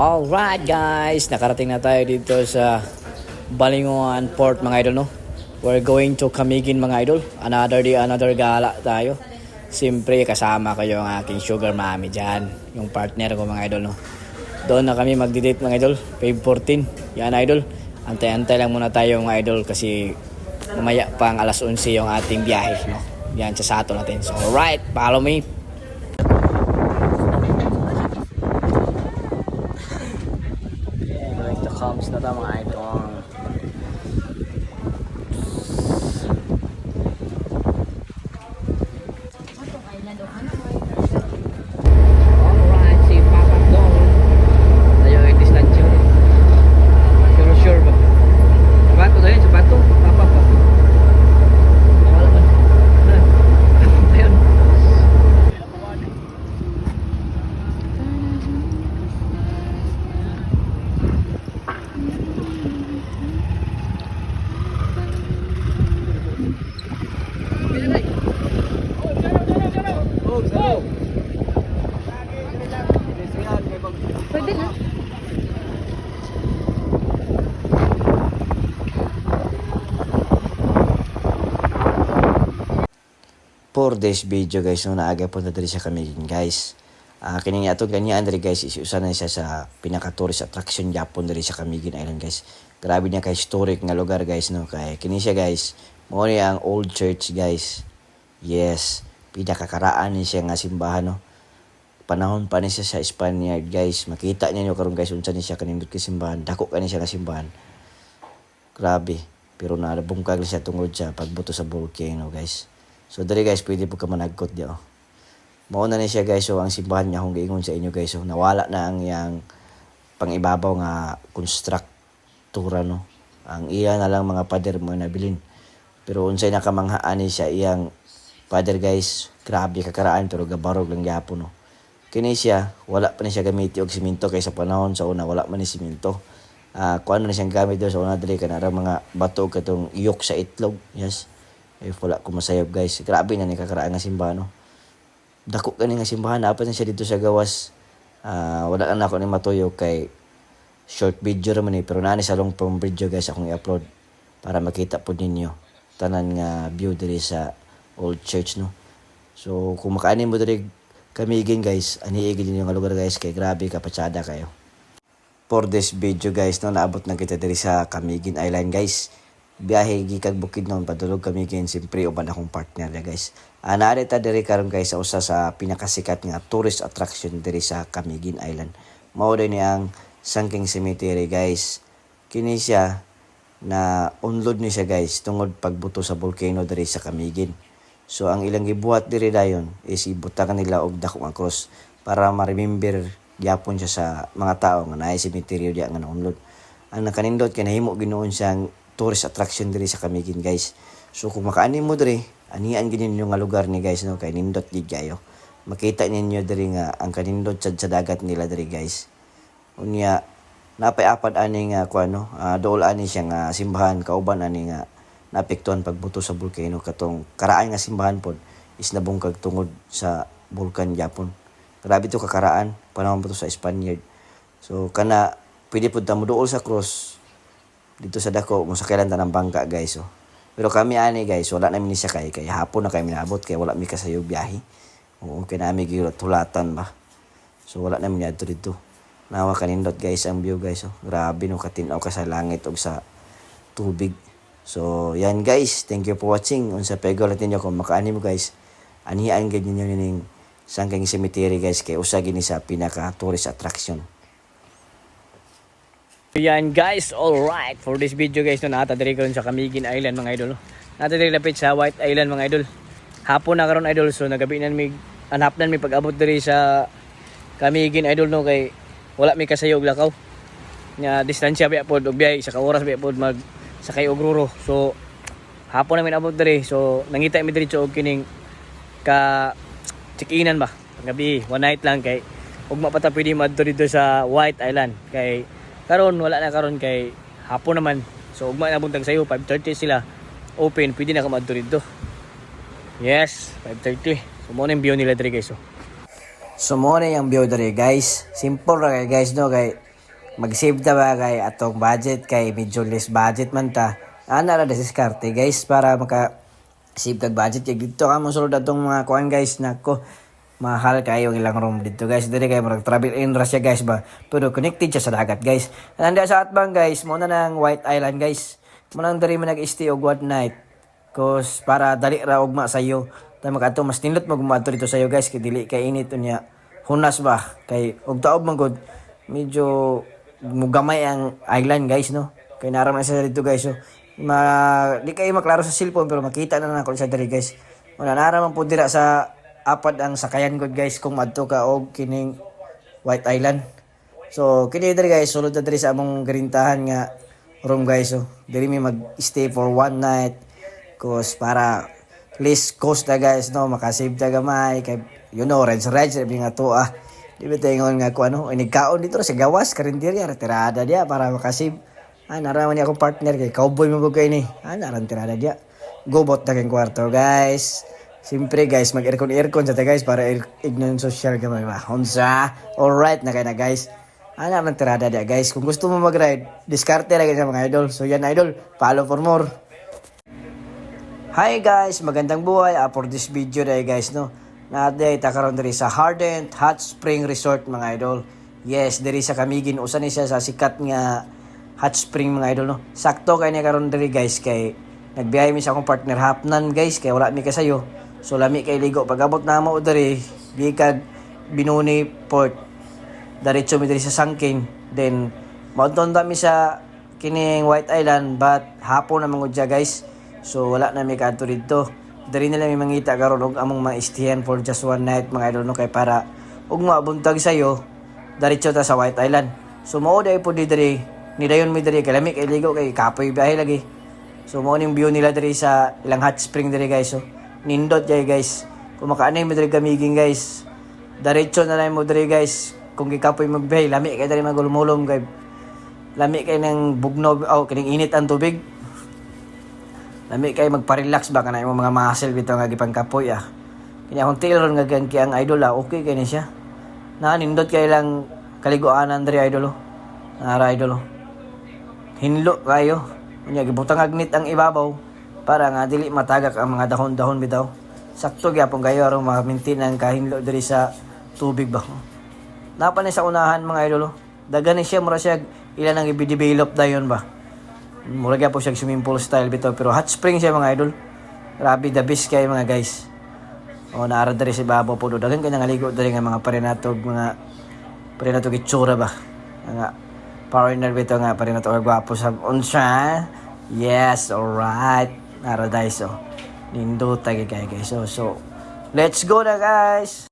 Alright guys, nakarating na tayo dito sa Balinguan Port mga idol no. We're going to Camiguin mga idol. Another day, another gala tayo. Siyempre kasama ko yung aking sugar mommy dyan. Yung partner ko mga idol no. Doon na kami magdi-date mga idol. Feb 14. Yan idol. Antay-antay lang muna tayo mga idol kasi mamaya pang alas 11 yung ating biyahe no. Yan sa sato natin. So alright, follow me. To comes na ta mga idol. Alright, si Papa Dong. Tayo yung distansyo. Sure, sure ba? Sabato na yun, sabato. Papa pa. Wala ba? Ayun. Pwede na. For this video guys no naaga po na diri sa kami guys. Uh, kining ato ganyan diri guys is usa na siya sa pinaka tourist attraction Japon diri sa Camiguin Island guys. Grabe niya kay historic nga lugar guys no kay kini siya guys. Mo ni ang old church guys. Yes pinakakaraan ni siya nga simbahan no. Panahon pa ni siya sa Spaniard guys. Makita niyo karon guys unsa ni siya kanindot kay simbahan. Dako kani siya nga simbahan. Grabe. Pero nalabungkag siya tungod sa pagbuto sa volcano guys So dali guys, pwede po ka managkot di oh. Mauna na siya guys, so ang simbahan niya kung giingon sa inyo guys, so nawala na ang yang pangibabaw nga konstruktura no. Ang iya na lang mga pader mo nabilin. Pero unsay nakamanghaan ni siya iyang pader guys, grabe kakaraan pero gabarog lang gyapon no. Kini siya, wala pa ni siya gamiti og simento kay sa panahon sa una wala man ni simento. Ah, kuan na siyang gamit daw sa una dali kanara mga bato katong iyok sa itlog. Yes. Eh, wala ko masayab guys. Grabe na ni kakaraan nga simbahan no. Dako kani nga simbahan apat na siya dito sa gawas. Ah, wala na ako ni matuyo kay short video raman eh pero nani sa long form video guys akong i-upload para makita po ninyo tanan nga view diri sa old church no. So kung makaani mo diri kamigin guys, ani igin nga lugar guys kay grabe ka patsada kayo. For this video guys no naabot na kita diri sa Camiguin Island guys biyahe gikag bukid noon padulog kami kay siyempre uban akong partner ya guys. Uh, ta diri karon guys sa usa sa pinakasikat nga tourist attraction diri sa Camiguin Island. Mao ni ang Sangking Cemetery guys. Kini siya na unload ni siya guys tungod pagbuto sa volcano diri sa Camiguin. So ang ilang gibuhat diri dayon is ibutangan nila og dako nga cross para ma-remember gyapon siya sa mga tao nga naay cemetery diya nga naunlod. Ang nakanindot kay nahimo ginoon siyang tourist attraction diri sa Camiguin guys. So kung makaani mo diri, anian ginin nga lugar ni guys no kay nindot gid kayo. Makita ninyo diri nga ang kanindot sad sa dagat nila diri guys. Unya napay apad ani nga kuan no, uh, dool ani siya nga simbahan kauban ani nga naapektuhan pagbuto sa volcano katong karaan nga simbahan pod is nabungkag tungod sa bulkan Japon. Grabe to kakaraan panahon pa sa Spaniard. So kana pwede pud ta mo dool sa cross dito sa dako mo sakyalan ta ng bangka guys oh. Pero kami ani guys wala namin ni sakay kay hapon na kami naabot kay wala mi kasayo biyahe. Oo kay nami gyud tulatan ba. So wala namin adto dito. Nawa kanindot guys ang view guys oh. Grabe no katinaw ka sa langit ug sa tubig. So yan guys, thank you for watching. Unsa pego natin niyo kung makaani mo guys. Anihan gid ninyo ning sangkang cemetery guys kay usa gini sa pinaka tourist attraction. Yan guys, alright. For this video guys, no, nata diri karon sa Camiguin Island mga idol. no. Nata diri lapit sa White Island mga idol. Hapon na karon idol, so nagabi na mi anhap na mi pag-abot diri sa Camiguin idol no kay wala mi kasayog lakaw. Nya distansya biya pod og biyahe sa oras biya pod mag sakay og ruro. So hapon namin abot diri. So nangita mi diri og kining ka check-inan ba. Gabi, one night lang kay ug mapata pwede madto dito sa White Island kay karon wala na karon kay hapon naman so ugma na buntag sayo 5:30 sila open pwede na ka madto dito yes 5:30 so mo na yung view nila diri guys oh. So mo na yung view dere guys. Simple ra kay guys no kay mag-save ta ba kay atong budget kay medyo less budget man ta. Ana ra diskarte guys para maka save kag budget kay dito ka mo sulod atong mga kuan guys nako mahal kayo ang ilang room dito guys. Diri kay murag travel in ra siya guys ba? Pero connected siya sa dagat guys. Nanda sa atbang guys mo na nang White Island guys. Mo nang diri man nag-stay og one night. Cause para dali ra ugma sa iyo tayo makato mas nindot mo gumato dito sa guys kay dili kay init unya hunas ba? Kay og taob man gud medyo mugamay ang island guys no? Kay naraman sa dito guys so ma di kayo maklaro sa cellphone pero makita na na ko sa diri guys. Wala naraman po dira sa apad ang sakayan gud guys kung madto ka og kining White Island. So kini diri guys sulod na diri sa among garintahan nga room guys so diri mi mag-stay for one night cause para least cost na guys no? Makasave ta gamay kay you know rents rents sabi nga to ah. Di ba tingon nga ko ano inigkaon dito sa gawas karinderya retirada dia para makasave. Ah naraman niya akong partner kay cowboy mo kay ni ah naran tirada dia go bot na kwarto guys Siyempre guys, mag-aircon aircon sa guys para ignon social gamay ba. Unsa? Alright na kay na guys. Ano man tirada dia guys. Kung gusto mo mag-ride, diskarte lagi sa mga idol. So yan idol, follow for more. Hi guys, magandang buhay uh, for this video day guys no. Naday ta karon diri sa Hardent Hot Spring Resort mga idol. Yes, diri sa Kamigin usa ni siya sa sikat nga hot spring mga idol no. Sakto kay ni karon diri guys kay nagbiyahe mi sa akong partner hapnan guys kay wala mi kasayo. So lami kay ligo pag-abot na mo diri gikan Binuni Port. Diretso mi diri sa Sangking. Then maudton mi sa kining White Island but hapon na mangudya guys. So wala na mi kadto didto. Diri nila mi mangita karon og among maistihan for just one night mga idol no kay para ug mabuntag sayo diretso ta sa White Island. So mao day po di diri ni dayon mi diri kay lami kay ligo kay kapoy biyahe lagi. So mao ning view nila diri sa ilang hot spring diri guys. So nindot jay guys. Kung makaanay mo diri gamiging guys. Diretso na lang mo diri guys. Kung gikapoy magbiyahe lami kay diri magulumulom kay lami kay ng bugnog oh kining init ang tubig. Lami kay magpa-relax ba kanay mo mga muscle bitaw nga gipang kapoy ah. Kini akong tailor nga gan ang idol ah, okay kay ni siya. Na nindot kay lang kaliguan andre idol oh. Nara idol oh. Hinlo kayo. Unya gibutang agnit ang ibabaw para nga dili matagak ang mga dahon-dahon bitaw. Sakto gyapon kayo aron ma-maintain ang kahinlo diri sa tubig ba. Napa ni sa unahan mga idol oh. Dagan ni siya mura siya ilan ang i-develop dayon ba. Mura gyapon siya swimming pool style bitaw pero hot spring siya mga idol. Grabe the best kay mga guys. O naara diri si Babo po dagan kay nangaligo diri nga mga parinatog mga parinatog itsura ba. Nga foreigner bitaw nga parinatog gwapo sa unsa. Yes, alright. Nara dai so. Nindo tagi kay guys. So so let's go na guys.